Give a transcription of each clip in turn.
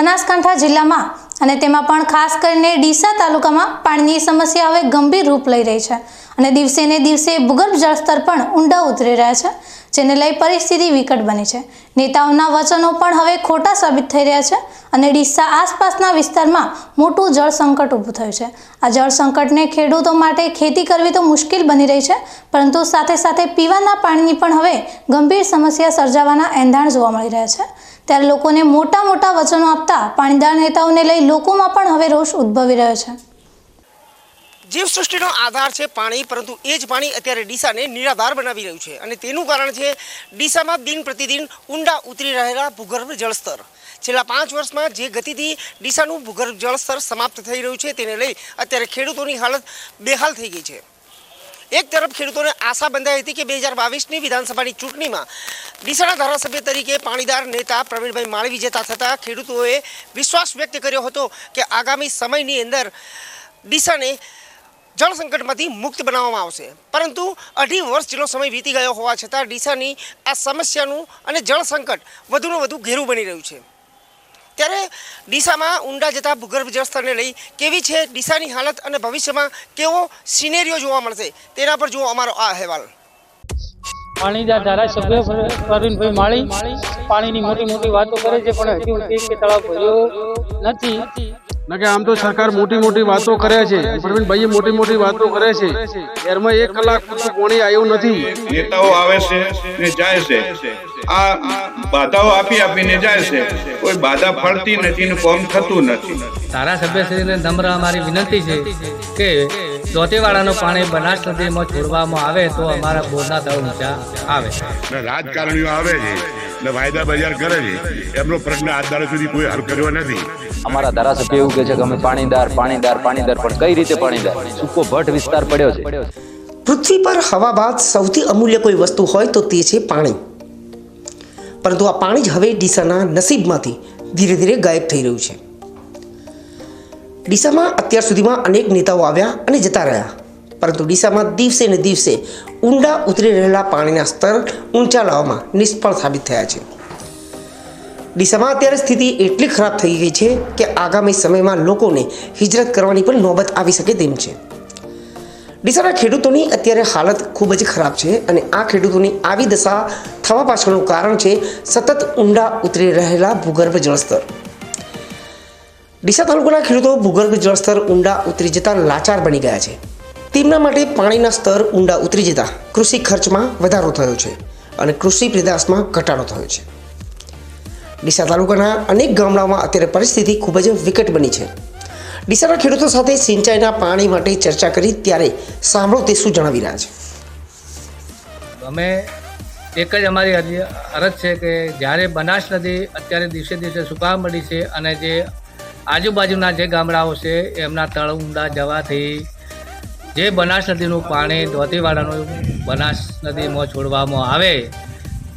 બનાસકાંઠા જિલ્લામાં અને તેમાં પણ ખાસ કરીને ડીસા તાલુકામાં પાણીની સમસ્યા હવે ગંભીર રૂપ લઈ રહી છે. અને દિવસે ને દિવસે ભૂગર્ભ જળસ્તર પણ ઊંડા ઉતરી રહ્યા છે, જેને લઈ પરિસ્થિતિ વિકટ બની છે. નેતાઓના વચનો પણ હવે ખોટા સાબિત થઈ રહ્યા છે અને ડીસા આસપાસના વિસ્તારમાં મોટું જળ સંકટ ઊભું થયું છે. આ જળ સંકટને ખેડૂતો માટે ખેતી કરવી તો મુશ્કેલ બની રહી છે, પરંતુ સાથે સાથે પીવાના પાણીની પણ હવે ગંભીર સમસ્યા સર્જાવાના એંધાણ જોવા મળી રહ્યા છે. ત્યારે લોકોને મોટા મોટા વચનો આપતા પાણીદાર નેતાઓને લઈ લોકોમાં પણ હવે રોષ ઉદ્ભવી રહ્યો છે. જીવસૃષ્ટિનો આધાર છે પાણી, પરંતુ એ જ પાણી અત્યારે ડીસાને નિરાધાર બનાવી રહ્યું છે અને તેનું કારણ છે ડીસામાં દિન પ્રતિદિન ઊંડા ઉતરી રહેલા ભૂગર્ભ જળસ્તર. છેલ્લા પાંચ વર્ષમાં જે ગતિથી ડીસાનું ભૂગર્ભ જળસ્તર સમાપ્ત થઈ રહ્યું છે તેને લઈ અત્યારે ખેડૂતોની હાલત બેહાલ થઈ ગઈ છે. એક તરફ ખેડૂતોને આશા બંધાઈ હતી કે બે હજાર બાવીસની વિધાનસભાની ચૂંટણીમાં ડીસાના ધારાસભ્ય તરીકે પાણીદાર નેતા પ્રવીણભાઈ માળી વિજેતા થતાં ખેડૂતોએ વિશ્વાસ વ્યક્ત કર્યો હતો કે આગામી સમયની અંદર ડીસાને જળ સંકટમાંથી મુક્ત બનાવવામાં આવશે. પરંતુ અઢી વર્ષ જેટલો સમય વીતી ગયો હોવા છતાં ડીસાની આ સમસ્યાનું અને જળ સંકટ વધુને વધુ ઘેરું બની રહ્યું છે. ત્યારે ડીસામાં ઊંડા જતા ભૂગર્ભ જળસ્તરને લઈ કેવી છે ડીસાની હાલત અને ભવિષ્યમાં કેવો સિનેરિયો જોવા મળશે તેના પર જુઓ અમારો આ અહેવાલ. પાણીના ધારાસભ્ય પ્રવીણભાઈ માળી પાણીની મોટી મોટી વાતો કરે છે, પણ હજી કે તળાવ ભર્યો નથી. ના કે આમ તો સરકાર મોટી મોટી વાતો કરે છે. પ્રવીણભાઈએ મોટી મોટી વાતો કરે છે. એરમાં એક કલાક પૂરતું કોણી આવ્યું નથી. નેતાઓ આવે છે ને જાય છે. આ બાધાઓ આપી આપીને જાય છે. કોઈ બાધા ફળતી નથી ને કોમ થતું નથી. ધારાસભ્યશ્રીને નમ્ર અમારી વિનંતી છે કે દોતેવાડાનું પાણી બનાસ નદીમાં છોડવામાં આવે તો અમારા બોરના તળ ઊંચા આવે. રાજકારણીઓ આવે છે. ને વાયદા બજાર કરે છે. એમનો પ્રશ્ન દાડા સુધી કોઈ હલ કર્યો નથી. અમારા ધારાસભ્ય એવું કહે છે કે અમે પાણીદાર પાણીદાર પાણીદાર પણ કઈ રીતે પાણીદાર? સૂકો ભટ્ટ વિસ્તાર પડ્યો છે. પૃથ્વી પર હવા બાદ સૌથી અમૂલ્ય કોઈ વસ્તુ હોય તો તે છે પાણી. પરંતુ આ પાણી જ હવે ડીસાના નસીબમાંથી ધીરે ધીરે ગાયબ થઈ રહ્યું છે. ડીસામાં અત્યાર સુધીમાં અનેક નેતાઓ આવ્યા અને જતા રહ્યા. પરંતુ ડીસામાં દિવસે ને દિવસે ઊંડા ઉતરી રહેલા પાણીના સ્તર ઊંચા લાવવામાં નિષ્ફળ સાબિત થયા છે. ડીસામાં અત્યારે સ્થિતિ એટલી ખરાબ થઈ ગઈ છે કે આગામી સમયમાં લોકોને હિજરત કરવાની પણ નોબત આવી શકે તેમ છે. ડીસાના ખેડૂતોની અત્યારે હાલત ખૂબ જ ખરાબ છે અને આ ખેડૂતોની આવી દશા થવા પાછળનું કારણ છે સતત ઊંડા ઉતરી રહેલા ભૂગર્ભ જળસ્તર. ડીસા તાલુકાના ખેડૂતો ભૂગર્ભ જળસ્તર ઊંડા ઉતરી જતા લાચાર બની ગયા છે. તેમના માટે પાણીના સ્તર ઊંડા ઉતરી જતા કૃષિ ખર્ચમાં વધારો થયો છે અને કૃષિ પેદાશમાં ઘટાડો થયો છે. ડીસા તાલુકાના અનેક ગામડાઓમાં અત્યારે પરિસ્થિતિ ખૂબ જ વિકટ બની છે. ડીસાના ખેડૂતો સાથે સિંચાઈના પાણી માટે ચર્ચા કરી ત્યારે સાંભળો તે શું જણાવી રહ્યા છે. અમે એક જ અમારી અરજી છે કે જ્યારે બનાસ નદી અત્યારે દિવસે દિવસે સુકાવા મળી છે અને જે આજુબાજુના જે ગામડાઓ છે, એમના તળ ઊંડા જવાથી જે બનાસ નદીનું પાણી ધોતીવાડાનું બનાસ નદીમાં છોડવામાં આવે,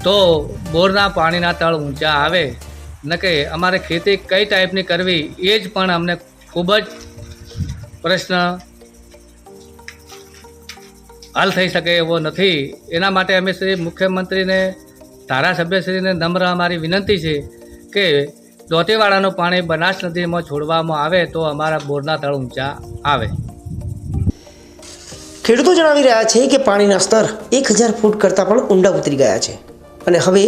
તો બોરના પાણીના તળ ઊંચા આવે. ન કે અમારે ખેતી કઈ ટાઈપની કરવી, એ જ પણ અમને ખૂબ જ પ્રશ્ન હલ થઈ શકે એવો નથી. એના માટે અમે શ્રી મુખ્યમંત્રીને, ધારાસભ્યશ્રીને નમ્ર અમારી વિનંતી છે કે દોતીવાડાનું પાણી બનાસ નદીમાં છોડવામાં આવે તો અમારા બોરના તળ ઊંચા આવે. ખેડૂતો જણાવી રહ્યા છે કે પાણીના સ્તર એક હજાર ફૂટ કરતાં પણ ઊંડા ઉતરી ગયા છે અને હવે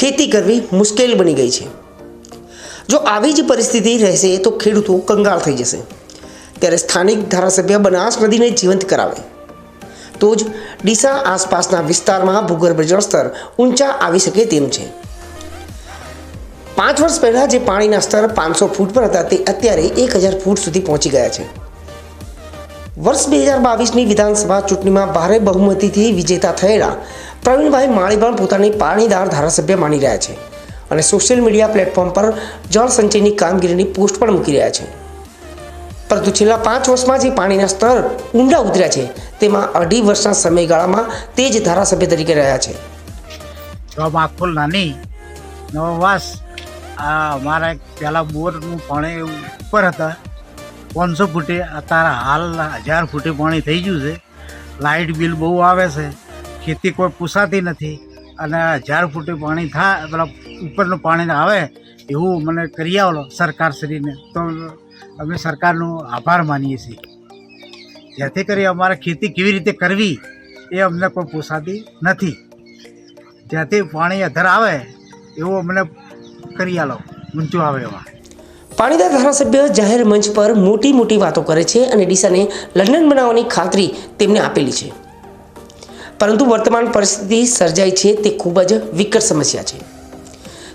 ખેતી કરવી મુશ્કેલ બની ગઈ છે. જો આવી જ પરિસ્થિતિ રહેશે તો ખેડૂતો કંગાળ થઈ જશે. ત્યારે સ્થાનિક ધારાસભ્ય બનાસ નદીને જીવંત કરાવે. તો જ ડીસા આસપાસના વિસ્તારમાં ભૂગર્ભ જળસ્તર ઊંચા આવી શકે તેમ છે. પાંચ વર્ષ પહેલાં જે પાણીના સ્તર પાંચસો ફૂટ પર હતા તે અત્યારે એક હજાર ફૂટ સુધી પહોંચી ગયા છે. વર્ષ બે હજાર બાવીસની વિધાનસભા ચૂંટણીમાં ભારે બહુમતીથી વિજેતા થયેલા પ્રવીણભાઈ માળી પણ પોતાની પાણીદાર ધારાસભ્ય માની રહ્યા છે અને સોશિયલ મીડિયા પ્લેટફોર્મ પર જળ સંચયની કામગીરીની પોસ્ટ પણ મૂકી રહ્યા છે. પરંતુ છેલ્લા પાંચ વર્ષમાં જે પાણીના સ્તર ઊંડા ઉતર્યા છે, તેમાં અઢી વર્ષના સમયગાળામાં તે જ ધારાસભ્ય તરીકે રહ્યા છે. જોબ આખું નાની નવાસ અમારા પહેલાં બોરનું પાણી ઉપર હતા. પાંચસો ફૂટે અત્યારે હાલ હજાર ફૂટે પાણી થઈ ગયું છે. લાઇટ બિલ બહુ આવે છે. ખેતી કોઈ પૂછાતી નથી. અને હજાર ફૂટે પાણી થાય પેલા ઉપરનું પાણી આવે, એવું મને કરી આવેલો સરકારશ્રીને. તો અમે સરકારનો આભાર માનીએ છીએ. જેથી કરી અમારે ખેતી કેવી રીતે કરવી, એ અમને કોઈ પૂછાતી નથી. જ્યાંથી પાણી અધર આવે, એવું અમને કરી આલો. ઊંચું આવે એવા. પાણીદાર ધારાસભ્ય જાહેર મંચ પર મોટી મોટી વાતો કરે છે અને ડીસાને લંડન બનાવવાની ખાતરી તેમને આપેલી છે. પરંતુ વર્તમાન પરિસ્થિતિ સર્જાઈ છે તે ખૂબ જ વિકટ સમસ્યા છે.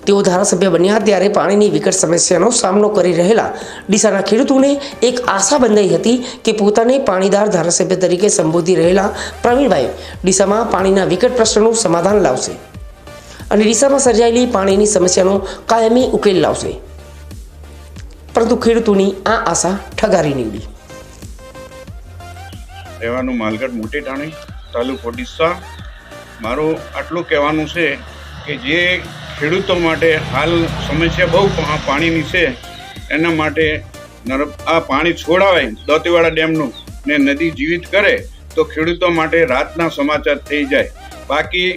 તેઓ ધારાસભ્ય બન્યા ત્યારે પાણીની વિકટ સમસ્યાનો સામનો કરી રહેલા ડીસાના ખેડૂતોને એક આશા બંધાઈ હતી કે પોતાને પાણીદાર ધારાસભ્ય તરીકે સંબોધી રહેલા પ્રવીણભાઈ ડીસામાં પાણીના વિકટ પ્રશ્નનું સમાધાન લાવશે અને ડીસામાં સર્જાયેલી પાણીની સમસ્યાનો કાયમી ઉકેલ લાવશે. પરંતુ ખેડૂતોની આ આશા ઠગારી નીવડી. રહેવાનું માલગઢ મોટી ટાણી તાલુકો ડીસા મારું આટલું કહેવાનું છે કે જે ખેડૂતો માટે હાલ સમસ્યા બહુ પાણીની છે, એના માટે નર, આ પાણી છોડાવાય દોતીવાડા ડેમનું ને નદી જીવિત કરે તો ખેડૂતો માટે રાતના સમાચાર થઈ જાય. બાકી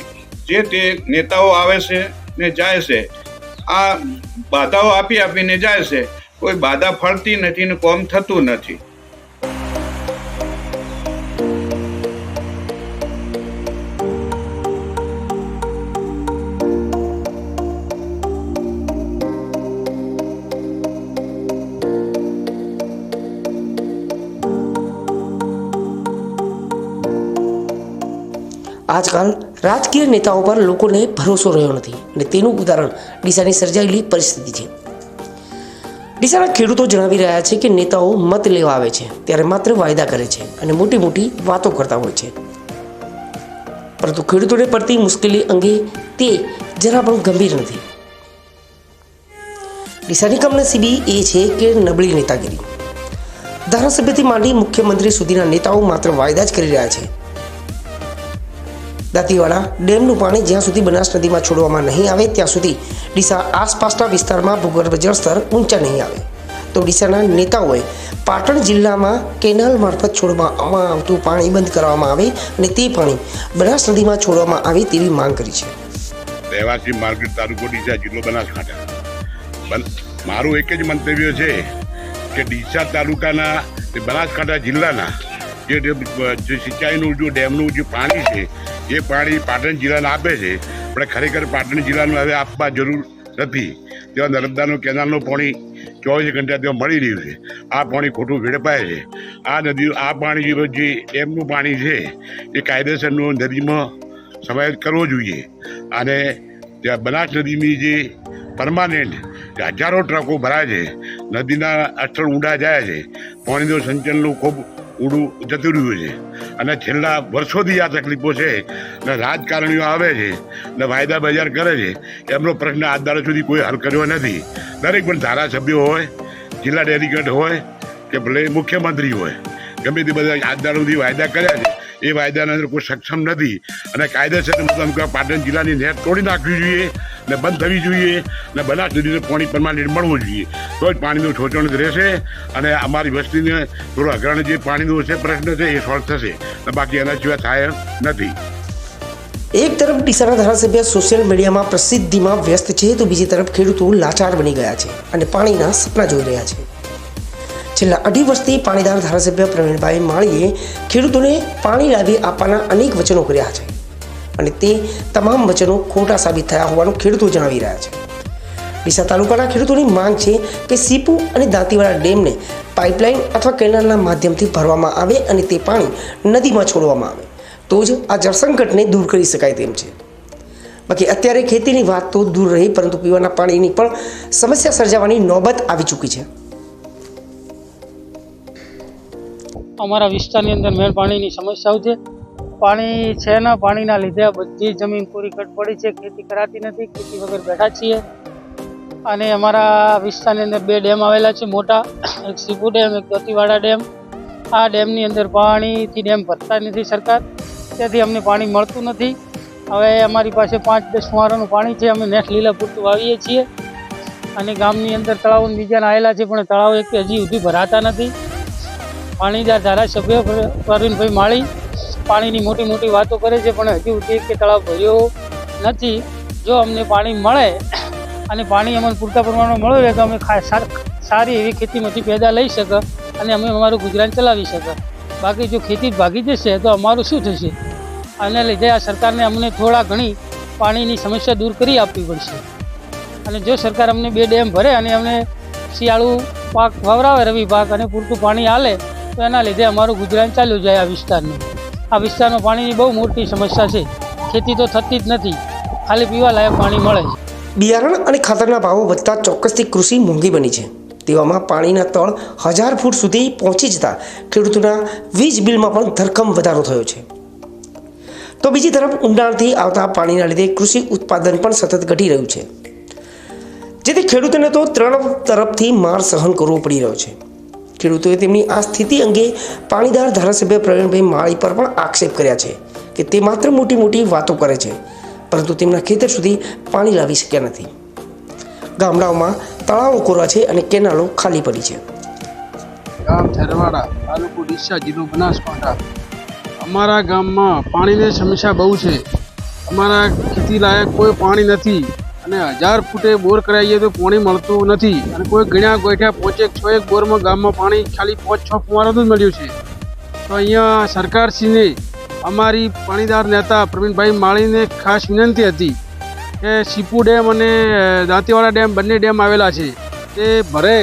જે તે નેતાઓ આવે છે ને જાય છે, આ બાધાઓ આપી આપીને જાય છે કોઈ બાધા ફળતી નથી ને કોમ થતું નથી. આજકાલ રાજકીય નેતાઓ પર લોકોને ભરોસો રહ્યો નથી અને તેનું ઉદાહરણ ડીસાની સર્જાયેલી પરિસ્થિતિ છે. ડીસાના ખેડૂતો જણાવી રહ્યા છે કે નેતાઓ મત લેવા આવે છે, ત્યારે માત્ર વાયદા કરે છે અને મોટી મોટી વાતો કરતા હોય છે. પરંતુ ખેડૂતોને પડતી મુશ્કેલી અંગે તે જરા પણ ગંભીર નથી. ડીસાની કમનસીબી એ છે કે નબળી નેતાગીરી. ધારાસભ્યથી માંડી મુખ્યમંત્રી સુધીના નેતાઓ માત્ર વાયદા જ કરી રહ્યા છે દાંતીવાડા ડેમનું પાણી જ્યાં સુધી બનાસ નદીમાં છોડવામાં નહીં આવે, ત્યાં સુધી ડીસા આસપાસના વિસ્તારમાં ભૂગર્ભ જળસ્તર ઊંચા નહીં આવે. તો ડીસાના નેતાઓએ પાટણ જિલ્લામાં કેનાલ મારફત છોડવામાં આવતું પાણી બંધ કરવામાં આવે અને તે પાણી બનાસ નદીમાં છોડવામાં આવે તેવી માંગ કરી છે. રહેવાસી માર્કેટ તાલુકો ડીસા જિલ્લો બનાસકાંઠા. બન- મારું એક જ મંતવ્ય છે કે ડીસા તાલુકાના બનાસકાંઠા જિલ્લાના જે સિંચાઈનું, જો ડેમનું જે પાણી છે એ પાણી પાટણ જિલ્લાને આપે છે, પણ ખરેખર પાટણ જિલ્લાનું હવે આપવા જરૂર નથી. તેવા નર્મદાનું કેનાલનું પાણી ચોવીસ ઘંટા તેમાં મળી રહ્યું છે. આ પાણી ખોટું વેડપાય છે. આ નદી આ પાણી જે એમનું પાણી છે, એ કાયદેસરનું નદીમાં સમાવેશ કરવો જોઈએ. અને ત્યાં બનાસ નદીની જે પરમાનન્ટ હજારો ટ્રકો ભરાય છે. નદીના અસ્થળ ઊંડા જાય છે. પાણીનું સંચલનનું ખૂબ ઊંડું જતું રહ્યું છે. અને છેલ્લા વર્ષોથી આ તકલીફો છે. ને રાજકારણીઓ આવે છે. ને વાયદા બજાર કરે છે. એમનો પ્રશ્ન આજ દાડા સુધી કોઈ હલ કર્યો નથી. દરેક પણ ધારાસભ્યો હોય, જિલ્લા ડેલિગેટ હોય, કે ભલે મુખ્યમંત્રી હોય, ગમે તે બધા આજ દાડો સુધી વાયદા કર્યા છે. એ વાયદાના અંદર કોઈ સક્ષમ નથી. અને કાયદેસર મતલબ પાટણ જિલ્લાની નેર તોડી નાખવી જોઈએ, ને બંધ થવી જોઈએ, ને બધા નદીને પાણી પ્રમાણે મળવું જોઈએ. તો જ પાણીનું શોષણ રહેશે અને અમારી વસ્તીને થોડું અગ્રણી જે પાણીનો છે પ્રશ્ન છે એ સોલ્વ થશે. ને બાકી એના સિવાય થાય નથી. એક તરફ ડીસાના ધારાસભ્ય સોશિયલ મીડિયામાં પ્રસિદ્ધિમાં વ્યસ્ત છે તો બીજી તરફ ખેડૂતો લાચાર બની ગયા છે અને પાણીના સપના જોઈ રહ્યા છે. છેલ્લા અઢી વર્ષથી પાણીદાર ધારાસભ્ય પ્રવીણભાઈ માળીએ ખેડૂતોને પાણી લાવી આપવાના અનેક વચનો કર્યા છે અને તે તમામ વચનો ખોટા સાબિત થયા હોવાનું ખેડૂતો જણાવી રહ્યા છે. ડીસા તાલુકાના ખેડૂતોની માંગ છે કે સીપુ અને દાંતીવાડા ડેમને પાઇપલાઇન અથવા કેનાલના માધ્યમથી ભરવામાં આવે અને તે પાણી નદીમાં છોડવામાં આવે. તો જ આ જળસંકટને દૂર કરી શકાય તેમ છે. બાકી અત્યારે ખેતીની વાત તો દૂર રહી, પરંતુ પીવાના પાણીની પણ સમસ્યા સર્જાવાની નોબત આવી ચૂકી છે. અમારા વિસ્તારની અંદર મેળ પાણીની સમસ્યાઓ છે. પાણી છે ના, પાણીના લીધે બધી જમીન પૂરી કટ પડી છે, ખેતી કરાતી નથી, ખેતી વગર બેઠા છીએ. અને અમારા વિસ્તારની અંદર બે ડેમ આવેલા છે, મોટા. એક સીપુ ડેમ, એક દોતીવાડા ડેમ. આ ડેમની અંદર પાણીથી ડેમ ભરતા નથી સરકાર. તેથી અમને પાણી મળતું નથી. હવે અમારી પાસે પાંચ દસ ફુવારાનું પાણી છે, અમે નેટ લીલા પૂરતું વાવીએ છીએ. અને ગામની અંદર તળાવો બીજાના આવેલા છે, પણ તળાવ એક હજી સુધી ભરાતા નથી. પાણીદાર ધારાસભ્ય પ્ર- પ્રવીણભાઈ માળી પાણીની મોટી મોટી વાતો કરે છે, પણ હજી સુધી કે તળાવ ભર્યો નથી. જો અમને પાણી મળે અને પાણી અમને પૂરતા પ્રમાણમાં મળે રહે તો અમે સારી એવી ખેતીમાંથી પેદા લઈ શકે અને અમે અમારું ગુજરાન ચલાવી શકે બાકી જો ખેતી ભાગી જશે તો અમારું શું થશે? આને લીધે આ સરકારને અમને થોડા ઘણી પાણીની સમસ્યા દૂર કરી આપવી પડશે. અને જો સરકાર અમને બે ડેમ ભરે અને અમને શિયાળુ પાક વાવરાવે, રવિ પાક અને પૂરતું પાણી આલે તો એના લીધે અમારું ગુજરાન ચાલ્યું જાય આ વિસ્તારનું. આ વિસ્તારમાં પાણીની બહુ મોટી સમસ્યા છે. ખેતી તો થતી જ નથી. ખાલી પીવા લાયક પાણી મળે છે. બિયારણ અને ખાતરના ભાવો વધતા ચોક્કસથી કૃષિ મોંઘી બની છે. તેવામાં પાણીના તળ હજાર ફૂટ સુધી પહોંચી જતા ખેડૂતોના વીજ બિલમાં પણ ધરખમ વધારો થયો છે. તો બીજી તરફ ઊંડાણથી આવતા પાણીના લીધે કૃષિ ઉત્પાદન પણ સતત ઘટી રહ્યું છે. જેથી ખેડૂતોને તો ત્રણ તરફથી માર સહન કરવો પડી રહ્યો છે. ખેડૂતોએ તેમની આ સ્થિતિ અંગે પાણીદાર ધારાસભ્ય પ્રવીણભાઈ માળી પર પણ આક્ષેપ કર્યા છે કે તે માત્ર મોટી મોટી વાતો કરે છે, પરંતુ તેમના ખેતર સુધી પાણી લાવી શક્યા નથી. ગામડાઓમાં તળાવો કોરા છે અને કેનાલો ખાલી પડી છે. ગામ થેરવાડા તાલુકો ડીસા જિલ્લો બનાસકાંઠા. અમારા ગામમાં પાણીની સમસ્યા બહુ છે. અમારા ખેતી લાયક કોઈ પાણી નથી. અને હજાર ફૂટે બોર કરાવીએ તો પાણી મળતું નથી. અને કોઈ ગણ્યા ગોઠ્યા પોચેક છ એક બોરમાં ગામમાં પાણી ખાલી પાંચ, છ ફુવારાનું જ મળ્યું છે. તો અહીંયા સરકારશ્રીને અમારી પાણીદાર નેતા પ્રવીણભાઈ માળીને ખાસ વિનંતી હતી કે સીપુ ડેમ અને દાંતીવાડા ડેમ બંને ડેમ આવેલા છે તે ભરે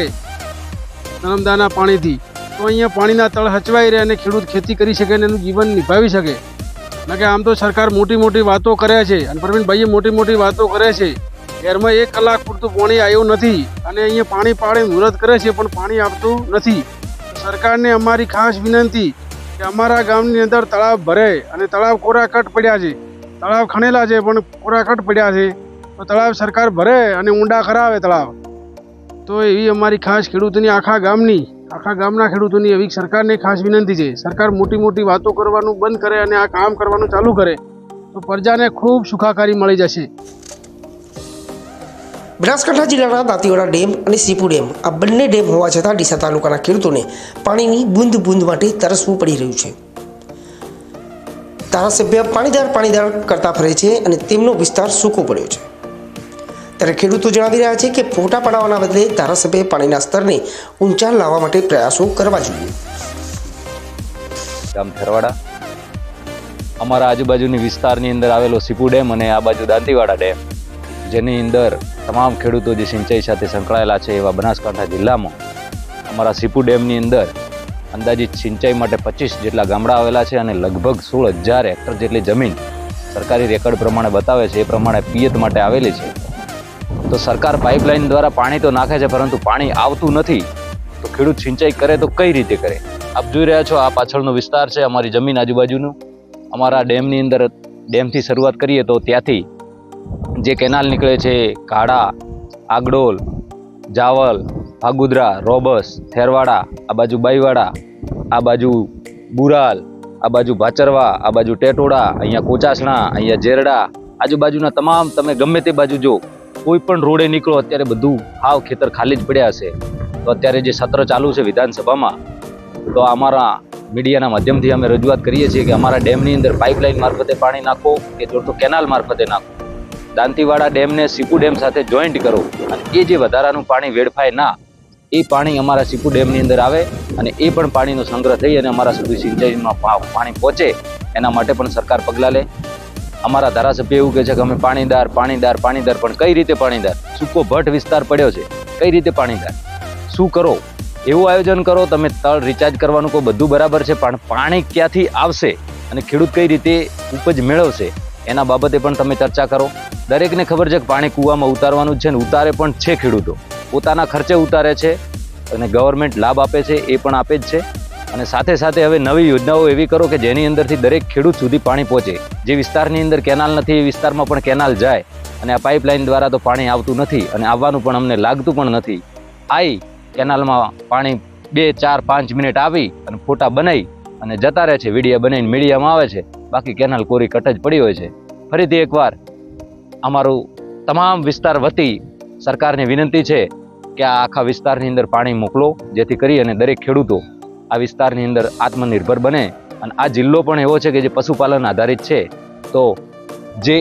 નર્મદાના પાણીથી. તો અહીંયા પાણીના તળ હચવાઈ રહે અને ખેડૂત ખેતી કરી શકે અને એનું જીવન નિભાવી શકે. કારણ કે આમ તો સરકાર મોટી મોટી વાતો કરે છે અને પ્રવીણભાઈએ મોટી મોટી વાતો કરે છે. ઘરમાં એક કલાક પૂરતું પાણી આવ્યું નથી અને અહીંયા પાણી પાડે મુહૂર્ત કરે છે, પણ પાણી આપતું નથી. સરકારને અમારી ખાસ વિનંતી કે અમારા ગામની અંદર તળાવ ભરે અને તળાવ કોરા કટ પડ્યા છે. તળાવ ખણેલા છે, પણ કોરા કટ પડ્યા છે. તો તળાવ સરકાર ભરે અને ઊંડા કરાવે તળાવ. તો એવી અમારી ખાસ ખેડૂતોની, આખા ગામની, આખા ગામના ખેડૂતોની એવી સરકારને ખાસ વિનંતી છે. સરકાર મોટી મોટી વાતો કરવાનું બંધ કરે અને આ કામ કરવાનું ચાલુ કરે, તો પ્રજાને ખૂબ સુખાકારી મળી જશે. બનાસકાંઠા જિલ્લાના દાંતીવાડા ડેમ અને સીપુ ડેમ આ બંને ડેમ હોવા છતાં ડીસા તાલુકાના ખેડૂતોને પાણીની બૂંદ બૂંદ માટે તરસવું પડી રહ્યું છે. ધારાસભ્ય પાણીદાર પાણીદાર કરતા ફરે છે અને તેમનો વિસ્તાર સૂકો પડ્યો છે. ત્યારે ખેડૂતો જણાવી રહ્યા છે કે ફોટા પડાવવાના બદલે ધારાસભ્યએ પાણીના સ્તરને ઊંચા લાવવા માટે પ્રયાસો કરવા જોઈએ. ગામ થેરવાડા અમારા આજુબાજુની વિસ્તારની અંદર આવેલો સીપુ ડેમ અને આ બાજુ દાંતીવાડા ડેમ. જેની અંદર તમામ ખેડૂતો જે સિંચાઈ સાથે સંકળાયેલા છે એવા બનાસકાંઠા જિલ્લામાં, અમારા સીપુ ડેમની અંદર અંદાજિત સિંચાઈ માટે પચીસ જેટલા ગામડા આવેલા છે અને લગભગ સોળ હજાર હેક્ટર જેટલી જમીન સરકારી રેકર્ડ પ્રમાણે બતાવે છે, એ પ્રમાણે પિયત માટે આવેલી છે. તો સરકાર પાઇપલાઇન દ્વારા પાણી તો નાખે છે, પરંતુ પાણી આવતું નથી. તો ખેડૂત સિંચાઈ કરે તો કઈ રીતે કરે? આપ જોઈ રહ્યા છો, આ પાછળનો વિસ્તાર છે અમારી જમીન આજુબાજુનું. અમારા ડેમની અંદર ડેમથી શરૂઆત કરીએ તો ત્યાંથી જે કેનાલ નીકળે છે, કાળા, આગડોલ, જાવલ, ભાગુદરા, રોબસ, થેરવાડા, આ બાજુ બાઈવાડા, આ બાજુ બુરાલ, આ બાજુ ભાચરવા, આ બાજુ ટેટોડા, અહીંયા કોચાસણા, અહીંયા જેરડા, આજુબાજુના તમામ તમે ગમે તે બાજુ જો, કોઈ પણ રોડે નીકળો, અત્યારે બધું હાવ ખેતર ખાલી જ પડ્યા છે તો અત્યારે જે સત્ર ચાલુ છે વિધાનસભામાં, તો અમારા મીડિયાના માધ્યમથી અમે રજૂઆત કરીએ છીએ કે અમારા ડેમની અંદર પાઇપલાઇન મારફતે પાણી નાખો, કે જો તો કેનાલ મારફતે નાખો. દાંતીવાડા ડેમને સીપુ ડેમ સાથે જોઈન્ટ કરો. અને એ જે વધારાનું પાણી વેડફાય ના, એ પાણી અમારા સીપુ ડેમની અંદર આવે અને એ પણ પાણીનો સંગ્રહ થઈ અને અમારા સુધી સિંચાઈમાં પાણી પહોંચે. એના માટે પણ સરકાર પગલાં લે. અમારા ધારાસભ્ય એવું કહે છે કે અમે પાણીદાર પાણીદાર પાણીદાર, પણ કઈ રીતે પાણીદાર? સૂકો ભટ્ટ વિસ્તાર પડ્યો છે. કઈ રીતે પાણીદાર? શું કરો? એવું આયોજન કરો, તમે તળ રિચાર્જ કરવાનું કોઈ બધું બરાબર છે, પણ પાણી ક્યાંથી આવશે? અને ખેડૂત કઈ રીતે ઉપજ મેળવશે? એના બાબતે પણ તમે ચર્ચા કરો. દરેકને ખબર છે કે પાણી કૂવામાં ઉતારવાનું છે ને ઉતારે પણ છે ખેડૂતો. પોતાના ખર્ચે ઉતારે છે અને ગવર્મેન્ટ લાભ આપે છે એ પણ આપે જ છે. અને સાથે સાથે હવે નવી યોજનાઓ એવી કરો કે જેની અંદરથી દરેક ખેડૂત સુધી પાણી પહોંચે. જે વિસ્તારની અંદર કેનાલ નથી, એ વિસ્તારમાં પણ કેનાલ જાય અને આ પાઇપલાઇન દ્વારા તો પાણી આવતું નથી અને આવવાનું પણ અમને લાગતું પણ નથી. આવી કેનાલમાં પાણી બે, ચાર, પાંચ મિનિટ આવી અને ફોટા બનાવી અને જતા રહે છે, વિડીયા બનાવીને મીડિયામાં આવે છે. બાકી કેનાલ કોરી કટ જ પડી હોય છે. ફરીથી એકવાર અમારું તમામ વિસ્તાર વતી સરકારને વિનંતી છે કે આ આખા વિસ્તારની અંદર પાણી મોકલો, જેથી કરી અને દરેક ખેડૂતો આ વિસ્તારની અંદર આત્મનિર્ભર બને. અને આ જિલ્લો પણ એવો છે કે જે પશુપાલન આધારિત છે. તો જે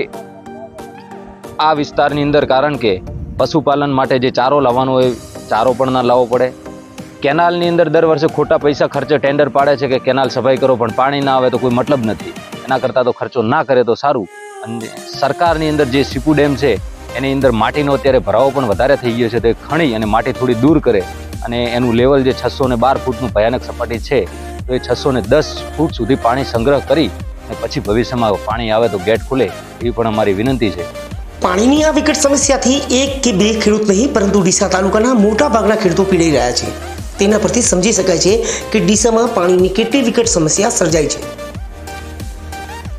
આ વિસ્તારની અંદર, કારણ કે પશુપાલન માટે જે ચારો લાવવાનો હોય, ચારો પણ ના લાવવો પડે. કેનાલની અંદર દર વર્ષે ખોટા પૈસા ખર્ચે ટેન્ડર પાડે છે કે કેનાલ સફાઈ કરો, પણ પાણી ના આવે તો કોઈ મતલબ નથી. એના કરતાં તો ખર્ચો ના કરે તો સારું. અને સરકારની અંદર જે સીપુ ડેમ છે, એની અંદર માટીનો અત્યારે ભરાવો પણ વધારે થઈ ગયો છે, તે ખણી અને માટી થોડી દૂર કરે અને એનું લેવલ જે છસો ને બાર ફૂટનું ભયાનક સપાટી છે, તો એ છસો ને દસ ફૂટ સુધી પાણી સંગ્રહ કરી અને પછી ભવિષ્યમાં પાણી આવે તો ગેટ ખુલે એવી પણ અમારી વિનંતી છે. પાણીની આ વિકટ સમસ્યાથી એક કે બે ખેડૂત નહીં, પરંતુ ડીસા તાલુકાના મોટા ભાગના ખેડૂતો પીડાઈ રહ્યા છે. તેના પરથી સમજી શકાય છે કે ડીસામાં પાણીની કેટલી વિકટ સમસ્યા સર્જાઈ છે.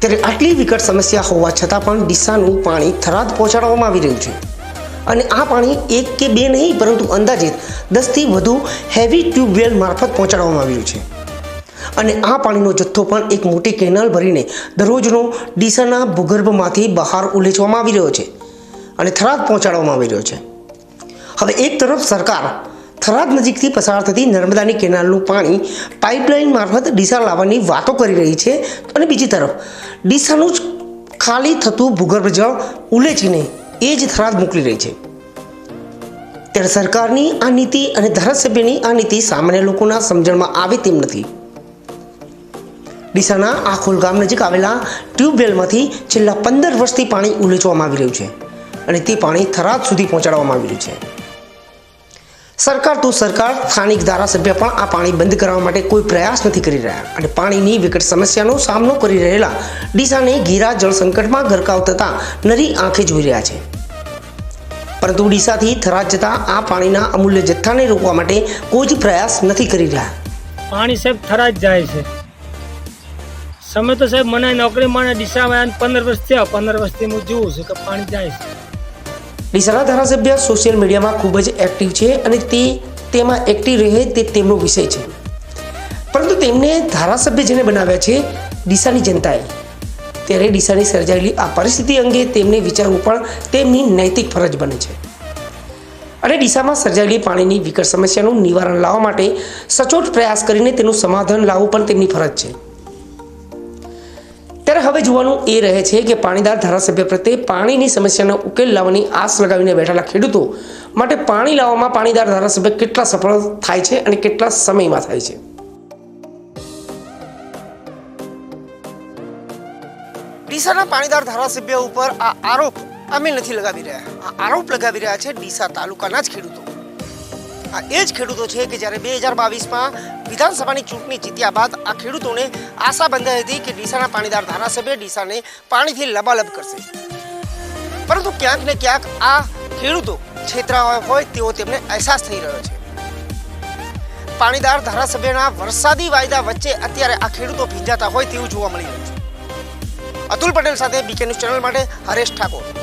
ત્યારે આટલી વિકટ સમસ્યા હોવા છતાં પણ ડીસાનું પાણી થરાદ પહોંચાડવામાં આવી રહ્યું છે. અને આ પાણી એક કે બે નહીં, પરંતુ અંદાજિત દસથી વધુ હેવી ટ્યુબવેલ મારફત પહોંચાડવામાં આવ્યું છે. અને આ પાણીનો જથ્થો પણ એક મોટી કેનાલ ભરીને દરરોજનો ડીસાના ભૂગર્ભમાંથી બહાર ઉલેચવામાં આવી રહ્યો છે અને થરાદ પહોંચાડવામાં આવી રહ્યો છે. હવે એક તરફ સરકાર થરાદ નજીકથી પસાર થતી નર્મદાની કેનાલનું પાણી પાઇપલાઇન મારફત ડીસા લાવવાની વાતો કરી રહી છે. અને બીજી તરફ, ડીસાનું જ ખાલી થતું ભૂગર્ભ જળ ઉલેચીને એ જ થરાદ મોકલી રહી છે. ત્યારે સરકારની આ નીતિ અને ધારાસભ્યની આ નીતિ સામાન્ય લોકોના સમજણમાં આવે તેમ નથી. ડીસાના આખોલ ગામ નજીક આવેલા ટ્યુબવેલમાંથી છેલ્લા પંદર વર્ષથી પાણી ઉલેચવામાં આવી રહ્યું છે અને તે પાણી થરાદ સુધી પહોંચાડવામાં આવી રહ્યું છે. સરકાર તો સરકાર સ્થાનિક ધારાસભ્ય પણ આ પાણી બંધ કરવા માટે કોઈ પ્રયાસ નથી કરી રહ્યા અને પાણીની વિકટ સમસ્યાનો સામનો કરી રહેલા ડીસાને જળ સંકટમાં ગરકાવ થતા નરી આંખે જોઈ રહ્યા છે. પરંતુ ડીસાથી થરાદ જતા આ પાણીના અમૂલ્ય જથ્થાને રોકવા માટે કોઈ જ પ્રયાસ નથી કરી રહ્યા. પાણી સાહેબ થરાજ જાય છે. સમય તો સાહેબ મને નોકરી મને ડીસામાં પંદર વર્ષ થયા, પંદર વર્ષથી હું જોઉં છું કે પાણી જાય છે. ડીસાના ધારાસભ્ય સોશિયલ મીડિયામાં ખૂબ જ એક્ટિવ છે અને તે તેમાં એક્ટિવ રહે તે તેમનો વિષય છે. પરંતુ તેમને ધારાસભ્ય જેને બનાવ્યા છે, ડીસાની જનતાએ. ત્યારે ડીસાની સર્જાયેલી આ પરિસ્થિતિ અંગે તેમને વિચારવું પણ તેમની નૈતિક ફરજ બને છે. અને ડીસામાં સર્જાયેલી પાણીની વિકટ સમસ્યાનું નિવારણ લાવવા માટે સચોટ પ્રયાસ કરીને તેનું સમાધાન લાવવું પણ તેમની ફરજ છે. હવે જોવાનું એ રહે છે કે પાણીદાર ધારાસભ્ય પ્રત્યે પાણીની સમસ્યાનો ઉકેલ લાવવાની આસ લગાવીને બેઠેલા ખેડૂતો માટે પાણી લાવવામાં પાણીદાર ધારાસભ્ય કેટલા સફળ થાય છે અને કેટલા સમયમાં થાય છે? ડીસાના પાણીદાર ધારાસભ્ય ઉપર આ આરોપ અમે નથી લગાવી રહ્યા. આ આરોપ લગાવી રહ્યા છે ડીસા તાલુકાના જ ખેડૂતો. આ એ જ ખેડૂતો છે કે જ્યારે બે હજાર બાવીસમાં વિધાનસભાની ચૂંટણી જીત્યા બાદ આ ખેડૂતોને આશા બંધાઈ હતી કે ડીસાના પાણીદાર ધારાસભ્ય ડીસાને પાણીથી લબાલબ કરશે. પરંતુ ક્યાંક ને ક્યાંક આ ખેડૂતો છેતરાવા હોય તેવો તેમને અહેસાસ થઈ રહ્યો છે. પાણીદાર ધારાસભ્યના વરસાદી વાયદા વચ્ચે અત્યારે આ ખેડૂતો ભીંજાતા હોય તેવું જોવા મળી રહ્યું છે. અતુલ પટેલ સાથે બીકે ન્યૂઝ ચેનલ માટે હરેશ ઠાકોર.